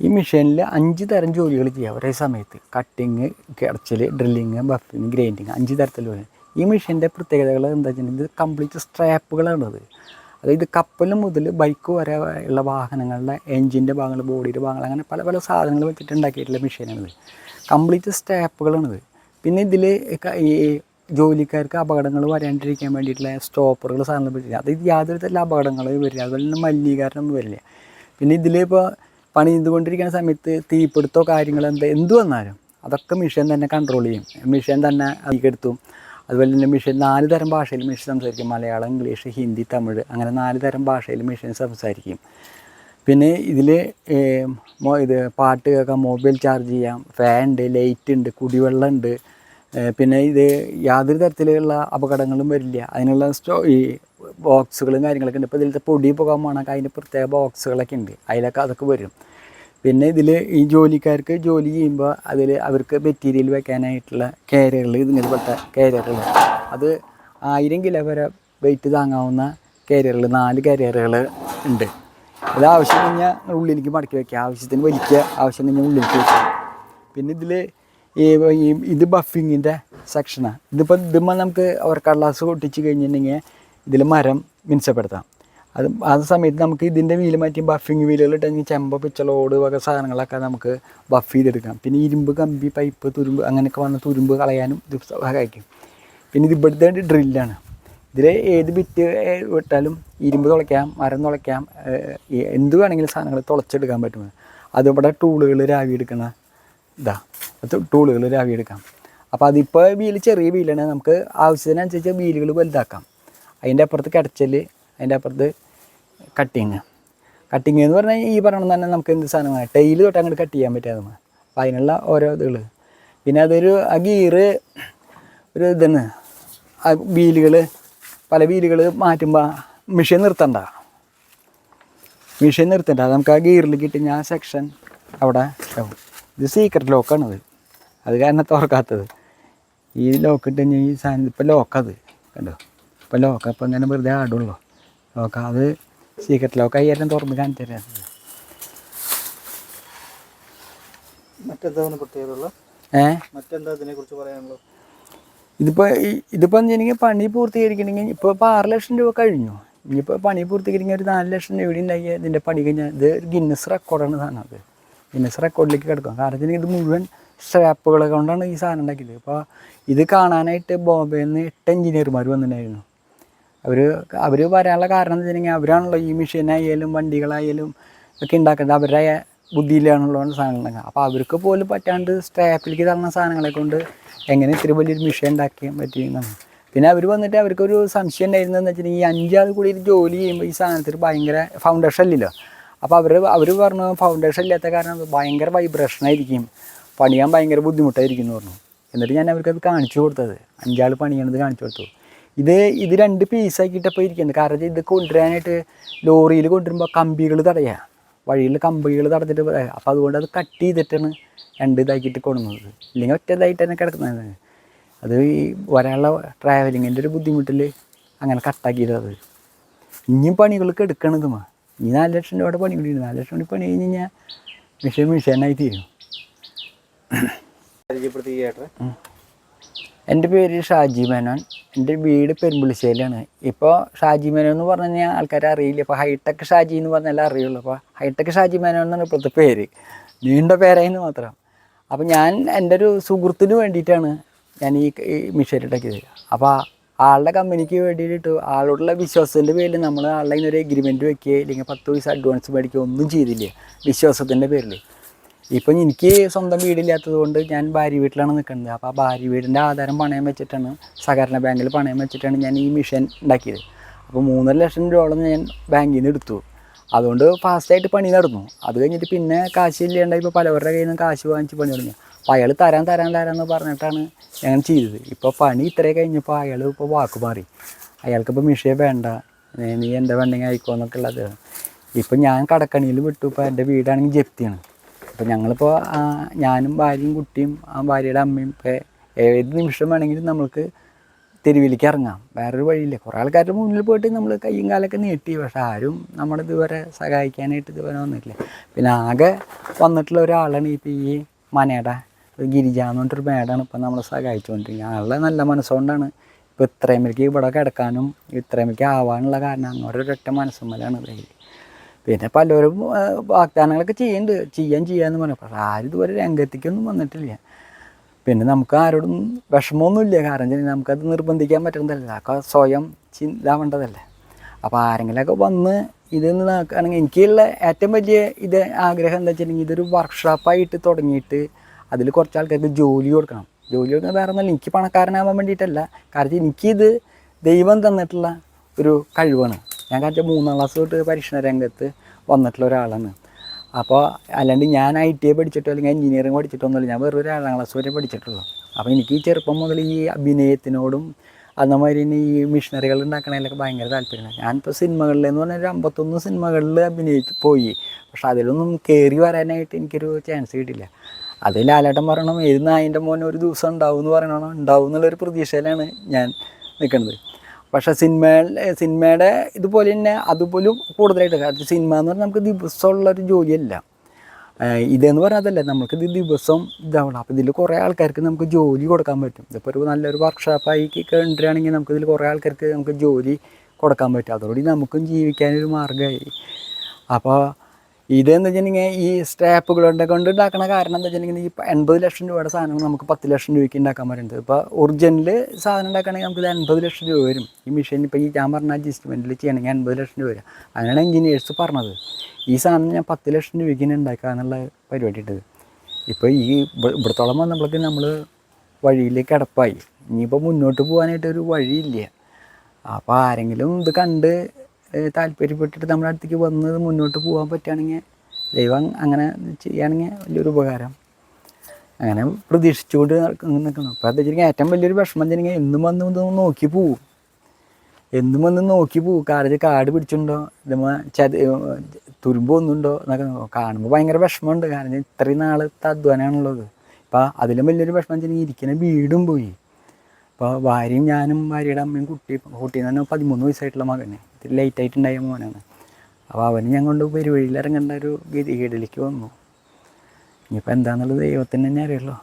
ഈ മെഷീനിൽ അഞ്ച് തരം ജോലികൾ ചെയ്യാം. ഒരേ സമയത്ത് കട്ടിങ് കിടച്ചൽ ഡ്രില്ലിങ് ബഫിങ് ഗ്രൈൻഡിങ് അഞ്ച് തരത്തിൽ ജോലി. ഈ മെഷീന്റെ പ്രത്യേകതകൾ എന്താ വെച്ചിട്ടുണ്ടെങ്കിൽ ഇത് കംപ്ലീറ്റ് സ്ട്രാപ്പുകളാണത് അതായത് കപ്പൽ മുതൽ ബൈക്ക് വരെ ഉള്ള വാഹനങ്ങളുടെ എൻജിന്റെ ഭാഗങ്ങൾ ബോഡിയുടെ ഭാഗങ്ങൾ അങ്ങനെ പല പല സാധനങ്ങൾ വെച്ചിട്ട് ഉണ്ടാക്കിയിട്ടുള്ള മെഷീനാണിത് കംപ്ലീറ്റ് സ്റ്റാപ്പുകളാണിത് പിന്നെ ഇതിൽ ഈ ജോലിക്കാർക്ക് അപകടങ്ങൾ വരാണ്ടിരിക്കാൻ വേണ്ടിയിട്ടുള്ള സ്റ്റോപ്പറുകൾ സാധനങ്ങൾ പറ്റില്ല അതായത് യാതൊരു തരം അപകടങ്ങൾ വരില്ല. അതുപോലെ തന്നെ മലിനീകരണം വരില്ല. പിന്നെ ഇതിലിപ്പോൾ പണി ചെയ്തുകൊണ്ടിരിക്കുന്ന സമയത്ത് തീപിടുത്തോ കാര്യങ്ങൾ എന്താ എന്ത് വന്നാലും അതൊക്കെ മിഷൻ തന്നെ കൺട്രോൾ ചെയ്യും. മിഷൻ തന്നെ അതിക്കെടുത്തും അതുപോലെ തന്നെ മിഷൻ നാല് തരം ഭാഷയിൽ മിഷൻ സംസാരിക്കും. മലയാളം ഇംഗ്ലീഷ് ഹിന്ദി തമിഴ് അങ്ങനെ നാല് തരം ഭാഷയിൽ മിഷൻ സംസാരിക്കും. പിന്നെ ഇതിൽ ഇത് പാട്ട് കേൾക്കാം മൊബൈൽ ചാർജ് ചെയ്യാം. ഫാൻ ഉണ്ട് ലൈറ്റ് ഉണ്ട് കുടിവെള്ളം ഉണ്ട്. പിന്നെ ഇത് യാതൊരു തരത്തിലുള്ള അപകടങ്ങളും വരില്ല. അതിനുള്ള സ്റ്റോ ഈ ബോക്സുകളും കാര്യങ്ങളൊക്കെ ഉണ്ട്. ഇപ്പോൾ ഇതിലത്തെ പൊടി പോകാൻ വേണമെങ്കിൽ അതിന് പ്രത്യേക ബോക്സുകളൊക്കെ ഉണ്ട്. അതിലൊക്കെ അതൊക്കെ വരും. പിന്നെ ഇതിൽ ഈ ജോലിക്കാർക്ക് ജോലി ചെയ്യുമ്പോൾ അതിൽ അവർക്ക് മെറ്റീരിയൽ വെക്കാനായിട്ടുള്ള കാരിയറുകൾ ഇതിങ്ങനെ പോലത്തെ കാരിയറുകൾ അത് ആയിരം കിലോ വരെ വെയിറ്റ് താങ്ങാവുന്ന കാരിയറുകൾ നാല് കാരിയറുകൾ ഉണ്ട്. അത് ആവശ്യം കഴിഞ്ഞാൽ ഉള്ളിലേക്ക് മടക്കി വയ്ക്കുക ആവശ്യത്തിന് വലിക്കുക ആവശ്യം കഴിഞ്ഞാൽ ഉള്ളിലേക്ക് വയ്ക്കുക പിന്നെ ഇതിൽ ഈ ഇത് ബഫിങ്ങിന്റെ സെക്ഷനാണ് ഇതിപ്പോൾ ഇതുമ്പോൾ നമുക്ക് അവർ കടലാസ് പൊട്ടിച്ച് കഴിഞ്ഞിട്ടുണ്ടെങ്കിൽ ഇതിൽ മരം മിനുസപ്പെടുത്താം. അത് ആ സമയത്ത് നമുക്ക് ഇതിന്റെ വീൽ മാറ്റി ബഫിങ് വീലുകൾ ഇട്ടെങ്കിൽ ചെമ്പ പിച്ചളോട് വക സാധനങ്ങളൊക്കെ നമുക്ക് ബഫ് ചെയ്തെടുക്കാം. പിന്നെ ഇരുമ്പ് കമ്പി പൈപ്പ് തുരുമ്പ് അങ്ങനെയൊക്കെ വന്ന തുരുമ്പ് കളയാനും ഇത് സഹായിക്കും. പിന്നെ ഇത് ഇവിടുത്തെ ഡ്രില്ലാണ് ഇതിൽ ഏത് ബിറ്റ് വിട്ടാലും ഇരുമ്പ് തുളയ്ക്കാം മരം തുളയ്ക്കാം എന്ത് വേണമെങ്കിലും സാധനങ്ങൾ തുളച്ചെടുക്കാൻ പറ്റും. അതുപോലെ ഇവിടെ ടൂളുകൾ രാവി എടുക്കുന്ന ഇതാ ടൂളുകൾ രാവി എടുക്കാം. അപ്പോൾ അതിപ്പോൾ വീൽ ചെറിയ വീലാണ്. നമുക്ക് ആവശ്യത്തിനനുസരിച്ച് വീലുകൾ വലുതാക്കാം. അതിന്റെ അപ്പുറത്ത് കിടച്ചൽ അതിന്റെ അപ്പുറത്ത് കട്ടിങ് കട്ടിങ് എന്ന് പറഞ്ഞാൽ ഈ പറയണം തന്നെ നമുക്ക് എന്ത് സാധനമാണ്? ടൈൽ തൊട്ട് അങ്ങോട്ട് കട്ട് ചെയ്യാൻ പറ്റാതെ അപ്പം അതിനുള്ള ഓരോ ഇതുകൾ പിന്നെ അതൊരു ആ ഗീറ് ഒരു ഇതാണ് ആ വീലുകൾ പല വീലുകൾ മാറ്റുമ്പോൾ മെഷീൻ നിർത്തണ്ട. മെഷീൻ നിർത്തണ്ട. നമുക്ക് ആ ഗീറിൽ കിട്ടി ഞാൻ സെക്ഷൻ അവിടെ ഉണ്ടാവും ഇത് സീക്രട്ട് ലോക്കാണത് അത്. കാരണം തുറക്കാത്തത് ഈ ലോക്ക് കഴിഞ്ഞാൽ ഈ സാധനം ഇപ്പം ലോക്കത് കണ്ടോ? ഇപ്പം ലോക്ക ഇപ്പം ഇങ്ങനെ വെറുതെ ആടുള്ളൂ. ലോക്ക അത് സീക്രട്ട് ലോക്ക് അയ്യായിരം തുറന്ന് കാണിച്ചു തരാം. മറ്റെന്താണ് ഇതിപ്പോ ഏഹ് മറ്റെന്താ ഇതിനെ കുറിച്ച് പറയാനുള്ളത് ഇതിപ്പോൾ ഇതിപ്പോൾ എനിക്ക് പണി പൂർത്തീകരിക്കണമെങ്കിൽ ഇപ്പൊ ഇപ്പോൾ ആറ് ലക്ഷം രൂപ കഴിഞ്ഞു. ഇനിയിപ്പോൾ പണി പൂർത്തീകരിക്കുന്ന ഒരു നാല് ലക്ഷം രൂപ ഉണ്ടായി ഇതിന്റെ പണി കഴിഞ്ഞാൽ ഇത് ഗിന്നസ് റെക്കോർഡാണ് സാധനം അത്. ഗിന്നസ് റെക്കോർഡിലേക്ക് കിടക്കും. കാരണം ഇത് മുഴുവൻ സ്ട്രാപ്പുകൾ കൊണ്ടാണ് ഈ സാധനം ഉണ്ടാക്കിയത്. അപ്പോൾ ഇത് കാണാനായിട്ട് ബോംബെയിൽ നിന്ന് എട്ട് എഞ്ചിനീയർമാർ വന്നിട്ടുണ്ടായിരുന്നു. അവർ അവർ വരാനുള്ള കാരണം എന്ന് വെച്ചിട്ടുണ്ടെങ്കിൽ അവരാണല്ലോ ഈ മെഷീനായാലും വണ്ടികളായാലും ഒക്കെ ഉണ്ടാക്കുന്നത് അവരുടെ ബുദ്ധിയിലാണല്ലോ സാധനങ്ങൾ അപ്പോൾ അവർക്ക് പോലും പറ്റാണ്ട് സ്റ്റാപ്പിലേക്ക് തന്ന സാധനങ്ങളെ കൊണ്ട് എങ്ങനെ ഇത്ര വലിയൊരു മെഷീൻ ഉണ്ടാക്കാൻ പറ്റിയെന്നാണ് പിന്നെ അവർ വന്നിട്ട് അവർക്കൊരു സംശയം ഉണ്ടായിരുന്നതെന്ന് വെച്ചിട്ടുണ്ടെങ്കിൽ ഈ അഞ്ചാൾ കൂടി ഒരു ജോലി ചെയ്യുമ്പോൾ ഈ സാധനത്തിൽ ഭയങ്കര ഫൗണ്ടേഷൻ ഇല്ലല്ലോ. അപ്പോൾ അവർ അവർ പറഞ്ഞു ഫൗണ്ടേഷൻ ഇല്ലാത്ത കാരണം ഭയങ്കര വൈബ്രേഷൻ ആയിരിക്കും. പണിയാൻ ഭയങ്കര ബുദ്ധിമുട്ടായിരിക്കും എന്ന് പറഞ്ഞു. എന്നിട്ട് ഞാൻ അവർക്കത് കാണിച്ചു കൊടുത്തത്. അഞ്ചാൾ പണിയണത് കാണിച്ചു കൊടുത്തു. ഇത് ഇത് രണ്ട് പീസാക്കിയിട്ടപ്പോൾ ഇരിക്കുന്നത് കാരണം ഇത് കൊണ്ടുവരാനായിട്ട് ലോറിയിൽ കൊണ്ടുവരുമ്പോൾ കമ്പികൾ തടയുക വഴിയിൽ കമ്പികൾ തടഞ്ഞിട്ട് അപ്പോൾ അതുകൊണ്ട് അത് കട്ട് ചെയ്തിട്ടാണ് രണ്ട് ഇതാക്കിയിട്ട് കൊണ്ടുവന്നത്. ഇല്ലെങ്കിൽ ഒറ്റ ഇതായിട്ട് തന്നെ കിടക്കുന്നത്. അത് ഈ വരാനുള്ള ട്രാവലിങ്ങിന്റെ ഒരു ബുദ്ധിമുട്ടിൽ അങ്ങനെ കട്ടാക്കിയിട്ടത് ഇനിയും പണികൾക്ക് എടുക്കണതുമാ ഇനി നാല് ലക്ഷം രൂപയുടെ പണി കൂടി ഉണ്ട് നാല് ലക്ഷം രൂപ പണി കഴിഞ്ഞ് കഴിഞ്ഞാൽ മിഷൻ മിഷനായി തീരും. എന്റെ പേര് ഷാജി മേനോൻ. എന്റെ വീട് പെരുമ്പുളിശ്ശേരിയാണ് ഇപ്പോൾ ഷാജി മേനോ എന്ന് പറഞ്ഞു കഴിഞ്ഞാൽ ആൾക്കാരെ അറിയില്ല. ഇപ്പോൾ ഹൈടെക് ഷാജി എന്ന് പറഞ്ഞാലേ അറിയുള്ളൂ. അപ്പോൾ ഹൈടെക് ഷാജി മേനോ എന്നാണ് ഇപ്പോഴത്തെ പേര്. നീണ്ട പേരായിരുന്നു മാത്രം. അപ്പോൾ ഞാൻ എന്റെ ഒരു സുഹൃത്തിന് വേണ്ടിയിട്ടാണ് ഞാൻ ഈ മിഷീൻ ഉണ്ടാക്കിയത് അപ്പോൾ ആളുടെ കമ്പനിക്ക് വേണ്ടിയിട്ട് ആളോടുള്ള വിശ്വാസത്തിന്റെ പേരിൽ നമ്മൾ ആളുടെ ഒരു എഗ്രിമെന്റ് വെക്കുക ഇല്ലെങ്കിൽ പത്ത് പൈസ അഡ്വാൻസ് മേടിക്കുകയോ ഒന്നും ചെയ്തില്ല. വിശ്വാസത്തിന്റെ പേരിൽ. ഇപ്പം എനിക്ക് സ്വന്തം വീടില്ലാത്തത് കൊണ്ട് ഞാൻ ഭാര്യ വീട്ടിലാണ് നിൽക്കുന്നത്. അപ്പോൾ ആ ഭാര്യ വീടിന്റെ ആധാരം പണയം വെച്ചിട്ടാണ് സഹകരണ ബാങ്കിൽ പണയം വെച്ചിട്ടാണ് ഞാൻ ഈ മിഷൻ ഉണ്ടാക്കിയത്. അപ്പോൾ മൂന്നര ലക്ഷം രൂപയോളം ഞാൻ ബാങ്കിൽ നിന്ന് എടുത്തു. അതുകൊണ്ട് ഫാസ്റ്റായിട്ട് പണി നടന്നു. അത് കഴിഞ്ഞിട്ട് പിന്നെ കാശ് ഇല്ലാണ്ട് ഇപ്പോൾ പലവരുടെ കയ്യിൽ നിന്ന് കാശ് വാങ്ങിച്ച് പണി തുടങ്ങി. അപ്പോൾ അയാൾ തരാൻ തരാൻ തരാമെന്ന് പറഞ്ഞിട്ടാണ് ഞാൻ ചെയ്തത്. ഇപ്പോൾ പണി ഇത്രയും കഴിഞ്ഞപ്പോൾ അയാൾ ഇപ്പോൾ വാക്ക് മാറി. അയാൾക്കിപ്പോൾ മിഷേ വേണ്ട. നീ എന്റെ വേണ്ടെങ്കിൽ ആയിക്കോ എന്നൊക്കെ ഉള്ളത്. ഇപ്പം ഞാൻ കടക്കണിയിൽ വിട്ടു. ഇപ്പോൾ എന്റെ വീടാണെങ്കിൽ ജപ്തിയാണ്. അപ്പോൾ ഞങ്ങളിപ്പോൾ ഞാനും ഭാര്യയും കുട്ടിയും ആ ഭാര്യയുടെ അമ്മയും ഒക്കെ ഏത് നിമിഷം വേണമെങ്കിലും നമ്മൾക്ക് തെരുവിലേക്ക് ഇറങ്ങാം. വേറൊരു വഴിയില്ല. കുറേ ആൾക്കാരുടെ മുന്നിൽ പോയിട്ട് നമ്മൾ കയ്യും കാലൊക്കെ നീട്ടി. പക്ഷെ ആരും നമ്മുടെ ഇതുവരെ സഹായിക്കാനായിട്ട് ഇതുവരെ വന്നിട്ടില്ല. പിന്നെ ആകെ വന്നിട്ടുള്ള ഒരാളാണ് ഇപ്പോൾ ഈ മനയുടെ ഗിരിജ എന്ന് പറഞ്ഞിട്ടൊരു മേടാണ് ഇപ്പം നമ്മളെ സഹായിച്ചുകൊണ്ടിരിക്കുന്നത്. ആളുടെ നല്ല മനസ്സുകൊണ്ടാണ് ഇപ്പോൾ ഇത്രയും ഇത്രയുമേക്ക് ഇവിടെ കിടക്കാനും ഇത്രയും ഇത്രയുമേക്ക് ആവാനുള്ള കാരണം. അങ്ങനെ ഒരൊറ്റ മനസ്സുമ്മലാണ് ഇതായി പിന്നെ പലരും വാഗ്ദാനങ്ങളൊക്കെ ചെയ്യുന്നുണ്ട്. ചെയ്യാൻ ചെയ്യാന്ന് പറഞ്ഞു. പക്ഷെ ആരും ഇതുവരെ രംഗത്തേക്കൊന്നും വന്നിട്ടില്ല. പിന്നെ നമുക്ക് ആരോടും വിഷമമൊന്നുമില്ല. കാരണം നമുക്കത് നിർബന്ധിക്കാൻ പറ്റുന്നതല്ല. അതൊക്കെ സ്വയം ചിന്താവേണ്ടതല്ലേ. അപ്പോൾ ആരെങ്കിലുമൊക്കെ വന്ന് ഇത് നോക്കുകയാണെങ്കിൽ എനിക്കുള്ള ഏറ്റവും വലിയ ഇത് ആഗ്രഹം എന്താ വെച്ചിട്ടുണ്ടെങ്കിൽ ഇതൊരു വർക്ക്ഷോപ്പായിട്ട് തുടങ്ങിയിട്ട് അതിൽ കുറച്ച് ആൾക്കാർക്ക് ജോലി കൊടുക്കണം. ജോലി കൊടുക്കുന്നത് വേറെ ഒന്നല്ല എനിക്ക് പണക്കാരനാവാൻ വേണ്ടിയിട്ടല്ല. കാരണം എനിക്കിത് ദൈവം തന്നിട്ടുള്ള ഒരു കഴിവാണ്. ഞാൻ കാരണം മൂന്നാം ക്ലാസ് തൊട്ട് പരീക്ഷണ രംഗത്ത് വന്നിട്ടുള്ള ഒരാളാണ്. അപ്പോൾ അല്ലാണ്ട് ഞാൻ ഐ ടി ഐ പഠിച്ചിട്ടോ അല്ലെങ്കിൽ എഞ്ചിനീയറിംഗ് പഠിച്ചിട്ടോ പഠിച്ചിട്ടൊന്നുമില്ല. ഞാൻ വെറും ഏഴാം ക്ലാസ് വരെ പഠിച്ചിട്ടുള്ളൂ. അപ്പോൾ എനിക്ക് ഈ ചെറുപ്പം മുതൽ ഈ അഭിനയത്തിനോടും അതേമാതിരി തന്നെ ഈ മിഷനറികൾ ഉണ്ടാക്കണതിലൊക്കെ ഭയങ്കര താല്പര്യമാണ്. ഞാനിപ്പോൾ സിനിമകളിൽ എന്ന് പറഞ്ഞാൽ ഒരു അമ്പത്തൊന്ന് സിനിമകളിൽ അഭിനയിച്ച് പോയി. പക്ഷെ അതിലൊന്നും കയറി വരാനായിട്ട് എനിക്കൊരു ചാൻസ് കിട്ടില്ല അത് ലാലേട്ടൻ പറയണം ഏത് നായന്റെ മോനെ ഒരു ദിവസം ഉണ്ടാവും എന്ന് പറയണം. ഉണ്ടാവും എന്നുള്ളൊരു പ്രതീക്ഷയിലാണ് ഞാൻ നിൽക്കുന്നത് പക്ഷേ സിനിമ സിനിമയുടെ ഇതുപോലെ തന്നെ അതുപോലും കൂടുതലായിട്ട് കാരണം സിനിമ എന്ന് പറഞ്ഞാൽ നമുക്ക് ദിവസമുള്ളൊരു ജോലിയല്ല. ഇതെന്ന് പറഞ്ഞാൽ അതല്ല നമുക്ക് ഇത് ദിവസം ഇതാവണം. അപ്പോൾ ഇതിൽ കുറേ ആൾക്കാർക്ക് നമുക്ക് ജോലി കൊടുക്കാൻ പറ്റും. ഇതിപ്പോൾ ഒരു നല്ലൊരു വർക്ക്ഷോപ്പായി കണ്ടിട്ടാണെങ്കിൽ നമുക്ക് ഇതിൽ കുറേ ആൾക്കാർക്ക് നമുക്ക് ജോലി കൊടുക്കാൻ പറ്റും. അതോടുകൂടി നമുക്കും ജീവിക്കാനൊരു മാർഗമായി. അപ്പോൾ ഇതെന്ന് വെച്ചിട്ടുണ്ടെങ്കിൽ ഈ സ്റ്റാപ്പുകളുടെ കൊണ്ട് ഉണ്ടാക്കണ കാരണം എന്താ വെച്ചിട്ടുണ്ടെങ്കിൽ ഈ എൺപത് ലക്ഷം രൂപയുടെ സാധനങ്ങൾ നമുക്ക് പത്ത് ലക്ഷം രൂപയ്ക്ക് ഉണ്ടാക്കാൻ പറ്റുന്നത് ഇപ്പോൾ ഒറിജിനൽ സാധനം ഉണ്ടാക്കണമെങ്കിൽ നമുക്ക് ഇത് എൺപത് ലക്ഷം രൂപ വരും. ഈ മെഷീൻ ഇപ്പോൾ ഈ ഞാൻ പറഞ്ഞ അഡ്ജസ്റ്റ്മെന്റിൽ ചെയ്യണമെങ്കിൽ എൺപത് ലക്ഷം രൂപ വരും. അങ്ങനെയാണ് എഞ്ചിനീയേഴ്സ് പറഞ്ഞത്. ഈ സാധനം ഞാൻ പത്ത് ലക്ഷം രൂപയ്ക്ക് ഉണ്ടാക്കുക എന്നുള്ള പരിപാടി ഇട്ടത്. ഇപ്പോൾ ഈ ഇവ- ഇവിടത്തോളം വന്നപ്പോഴേക്ക് നമ്മൾ വഴിയിലേക്ക് കിടപ്പായി. ഇനിയിപ്പോൾ മുന്നോട്ട് പോകാനായിട്ട് ഒരു വഴിയില്ല. അപ്പോൾ ആരെങ്കിലും ഇത് കണ്ട് താല്പര്യപ്പെട്ടിട്ട് നമ്മുടെ അടുത്തേക്ക് വന്നത് മുന്നോട്ട് പോകാൻ പറ്റുകയാണെങ്കിൽ ദൈവം അങ്ങനെ ചെയ്യുകയാണെങ്കിൽ വലിയൊരു ഉപകാരം. അങ്ങനെ പ്രതീക്ഷിച്ചുകൊണ്ട് നിൽക്കണം അപ്പോൾ അത് വെച്ചിട്ടുണ്ടെങ്കിൽ ഏറ്റവും വലിയൊരു വിഷമം വെച്ചിട്ടുണ്ടെങ്കിൽ എന്നും വന്ന് നോക്കി പോവും. എന്നും വന്ന് നോക്കി പോവും. കാറിൽ കാട് പിടിച്ചിട്ടുണ്ടോ? ഇതുമ്മ ചത് തുരുമ്പ് ഒന്നുണ്ടോ എന്നൊക്കെ കാണുമ്പോൾ ഭയങ്കര വിഷമമുണ്ട്. കാരണം ഇത്രയും നാളത്തെ അധ്വാനമാണുള്ളത് അപ്പോൾ അതിലും വലിയൊരു വിഷമം വെച്ചിട്ടുണ്ടെങ്കിൽ ഇരിക്കുന്ന വീടും പോയി. അപ്പോൾ ഭാര്യയും ഞാനും ഭാര്യയുടെ അമ്മയും കുട്ടി കുട്ടി എന്ന് പറഞ്ഞാൽ പതിമൂന്ന് വയസ്സായിട്ടുള്ള മകനെ. ഇത്തിരി ലേറ്റായിട്ടുണ്ടായ മോനാണ്. അപ്പോൾ അവന് ഞാൻ കൊണ്ട് പെരുവഴിയിൽ ഇറങ്ങേണ്ട ഒരു ഗതികേടിലേക്ക് വന്നു. ഇനിയിപ്പോൾ എന്താണെന്നുള്ളത് ദൈവത്തിന് തന്നെ അറിയുള്ളൂ.